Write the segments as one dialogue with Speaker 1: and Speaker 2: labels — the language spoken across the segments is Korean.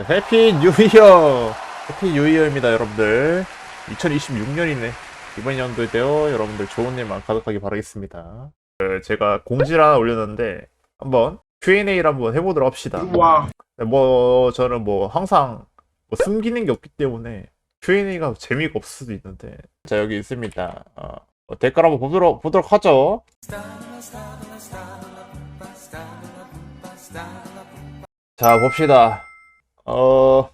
Speaker 1: 해피 뉴 이어! 해피 뉴 이어입니다, 여러분들. 2026년이네. 이번 연도에도 여러분들 좋은 일만 가득하게 바라겠습니다. 그, 제가 공지를 하나 올렸는데, 한번 Q&A를 한번 해보도록 합시다.
Speaker 2: 와.
Speaker 1: 뭐, 저는 뭐, 항상 뭐 숨기는 게 없기 때문에 Q&A가 재미가 없을 수도 있는데. 자, 여기 있습니다. 어, 어, 댓글 한번 보도록, 보도록 하죠. 자, 봅시다. 어,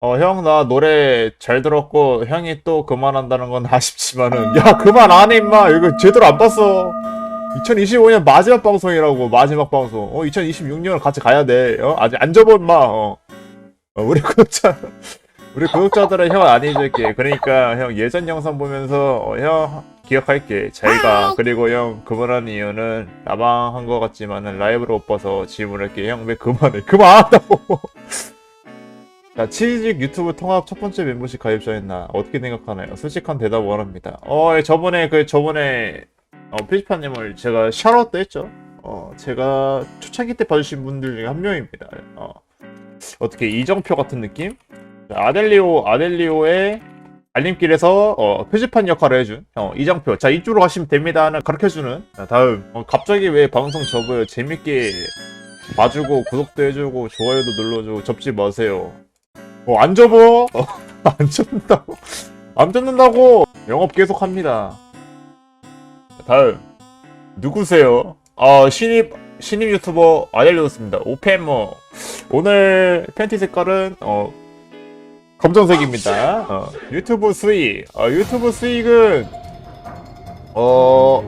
Speaker 1: 어, 형, 나 노래 잘 들었고, 형이 또 그만한다는 건 아쉽지만은, 야, 그만 안 해, 임마! 이거 제대로 안 봤어! 2025년 마지막 방송이라고, 마지막 방송. 어, 2026년을 같이 가야 돼. 어, 아직 안 접어, 임마! 어. 어, 우리 구독자, 우리 구독자들은 형 안 잊을게. 그러니까, 형 예전 영상 보면서, 어, 형, 기억할게. 잘 가. 그리고 형, 그만한 이유는, 나방한 것 같지만은, 라이브로 못 봐서 질문할게. 형, 왜 그만해? 그만 안 한다고! 자, 치즈직 유튜브 통합 첫 번째 멤버십 가입자였나? 어떻게 생각하나요? 솔직한 대답 원합니다. 어, 예, 저번에, 그, 저번에, 어, 피지파님을 제가 샤롯도 했죠? 어, 제가 초창기 때 봐주신 분들 중에 한 명입니다. 어, 어떻게, 이정표 같은 느낌? 자, 아델리오, 아델리오의 알림길에서, 어, 표지판 역할을 해준, 어, 이정표. 자, 이쪽으로 가시면 됩니다는 가르쳐주는. 자, 다음. 어, 갑자기 왜 방송 접어요? 재밌게 봐주고, 구독도 해주고, 좋아요도 눌러주고, 접지 마세요. 어, 안 접어. 어, 안 접는다고. 안 접는다고. 영업 계속 합니다. 다음. 누구세요? 어, 신입, 신입 유튜버 아델리오스입니다. 오페모. 오늘 팬티 색깔은, 어, 검정색입니다. 어, 유튜브 수익. 어, 유튜브 수익은, 어,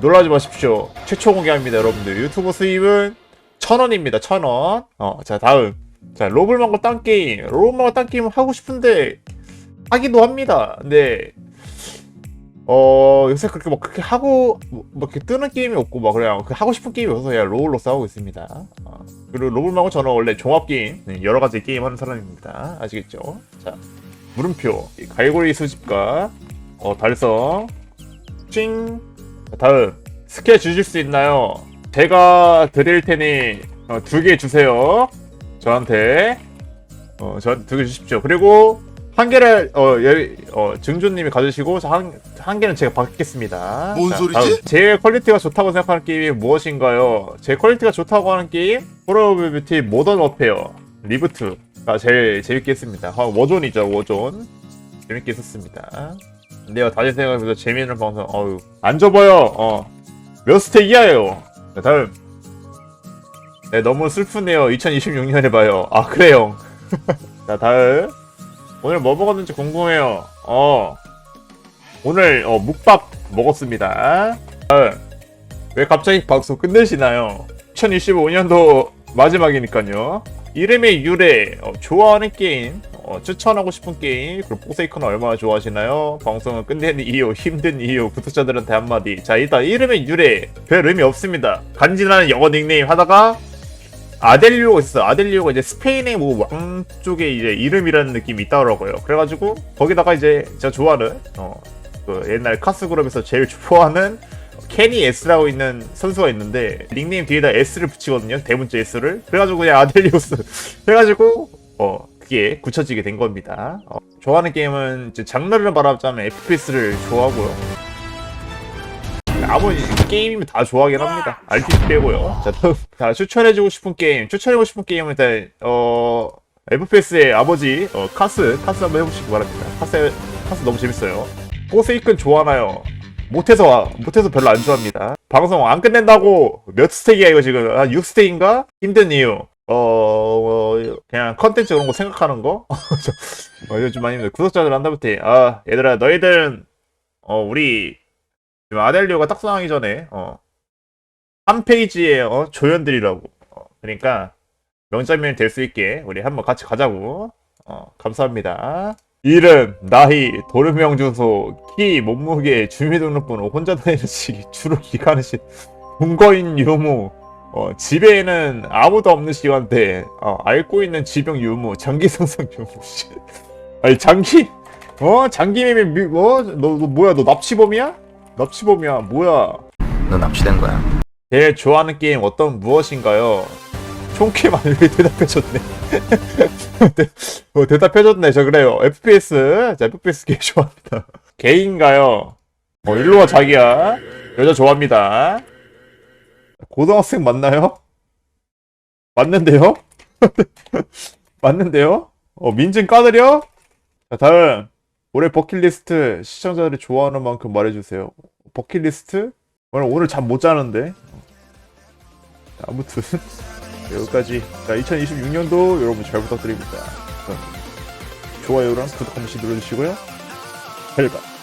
Speaker 1: 놀라지 마십시오. 최초 공개합니다, 여러분들. 유튜브 수입은 천 원입니다, 천 원. 어, 자, 다음. 자, 로블 말고 딴 게임. 로블 말고 딴 게임 하고 싶은데, 하기도 합니다. 근데, 어, 요새 그렇게 막 그렇게 하고, 뭐, 뭐 이렇게 뜨는 게임이 없고, 막 그냥 그 하고 싶은 게임이 없어서 그냥 로블로 싸우고 있습니다. 어, 그리고 로블 말고 저는 원래 종합 게임, 네, 여러 가지 게임 하는 사람입니다. 아시겠죠? 자, 물음표, 이 갈고리 수집과, 어, 달성, 찡. 자, 다음, 스케 주실 수 있나요? 제가 드릴 테니, 어, 두 개 주세요. 저한테 어, 저한테 두개 주십시오. 그리고 한 개를 어, 여, 어 증조님이 가지시고 한, 한 개는 제가 받겠습니다.
Speaker 2: 뭔
Speaker 1: 자,
Speaker 2: 소리지?
Speaker 1: 다음. 제일 퀄리티가 좋다고 생각하는 게임이 무엇인가요? 제 퀄리티가 좋다고 하는 게임 호러 오브 뷰티 모던 워페어 리부트가 제일 재밌게 했습니다. 아, 워존이죠 워존 재밌게 했었습니다. 근데요 다시 생각해보면 재미있는 방송 어유 안 접어요. 어몇 스택이야요. 자, 다음 네, 너무 슬프네요. 2026년에 봐요. 아, 그래요. 자, 다음. 오늘 뭐 먹었는지 궁금해요. 어. 오늘, 어, 묵밥 먹었습니다. 다음. 왜 갑자기 방송 끝내시나요? 2025년도 마지막이니까요. 이름의 유래, 어, 좋아하는 게임, 어, 추천하고 싶은 게임, 그리고 포세이크는 얼마나 좋아하시나요? 방송을 끝내는 이유, 힘든 이유, 구독자들한테 한마디. 자, 일단 이름의 유래, 별 의미 없습니다. 간지나는 영어 닉네임 하다가, 아델리오가 있어요. 아델리오가 이제 스페인의 뭐 왕 쪽에 이제 이름이라는 느낌이 있더라고요. 그래가지고 거기다가 이제 제가 좋아하는 어, 그 옛날 카스 그룹에서 제일 좋아하는 케니 S라고 있는 선수가 있는데 닉네임 뒤에다 S를 붙이거든요. 대문자 S를. 그래가지고 그냥 아델리오스 해가지고 어 그게 굳혀지게 된 겁니다. 어, 좋아하는 게임은 장르를 말하자면 FPS를 좋아하고요. 아무 게임이면 다 좋아하긴 합니다. RPG 빼고요. 자. 자, 추천해주고 싶은 게임. 추천해주고 싶은 게임은 일단, 어, FPS의 아버지, 어, 카스. 카스 한번 해보시기 바랍니다. 카스, 카스 너무 재밌어요. 포세이큰 좋아하나요? 못해서, 못해서 별로 안 좋아합니다. 방송 안 끝낸다고! 몇 스택이야, 이거 지금? 한 6스택인가? 힘든 이유. 어, 어, 그냥 컨텐츠 그런 거 생각하는 거? 어, 요즘 많이. 구독자들 한다부터, 아, 얘들아, 너희들은, 어, 우리, 아델리오가 딱상하기 전에 어, 한 페이지에 어, 조연들이라고. 어, 그러니까 명장면이 될 수 있게 우리 한번 같이 가자고. 어, 감사합니다. 이름, 나이, 도르명 주소, 키, 몸무게, 주민등록번호, 혼자 다니는 시기, 주로 기간의 시, 동거인 유무, 어, 집에는 아무도 없는 시간대, 어, 앓고 있는 지병 유무, 장기 상상 유무, 씨. 아니, 장기, 어, 장기 매매, 미- 어, 너, 너 뭐야, 너 납치범이야? 납치범이야 뭐야
Speaker 3: 너 납치된 거야.
Speaker 1: 제일 좋아하는 게임 어떤 무엇인가요? 총캐만 왜 대답해줬네. 대- 어, 대답해줬네. 저 그래요. FPS. 자, FPS 게 좋아합니다. 개인가요? 어, 일로 와, 자기야. 여자 좋아합니다. 고등학생 맞나요? 맞는데요? 맞는데요? 어, 민증 까드려? 자, 다음. 올해 버킷리스트 시청자들이 좋아하는 만큼 말해주세요. 버킷리스트? 오늘, 오늘 잠 못 자는데. 자, 아무튼. 여기까지. 자, 2026년도 여러분 잘 부탁드립니다. 좋아요랑 구독 한 번씩 눌러주시고요. 벨가.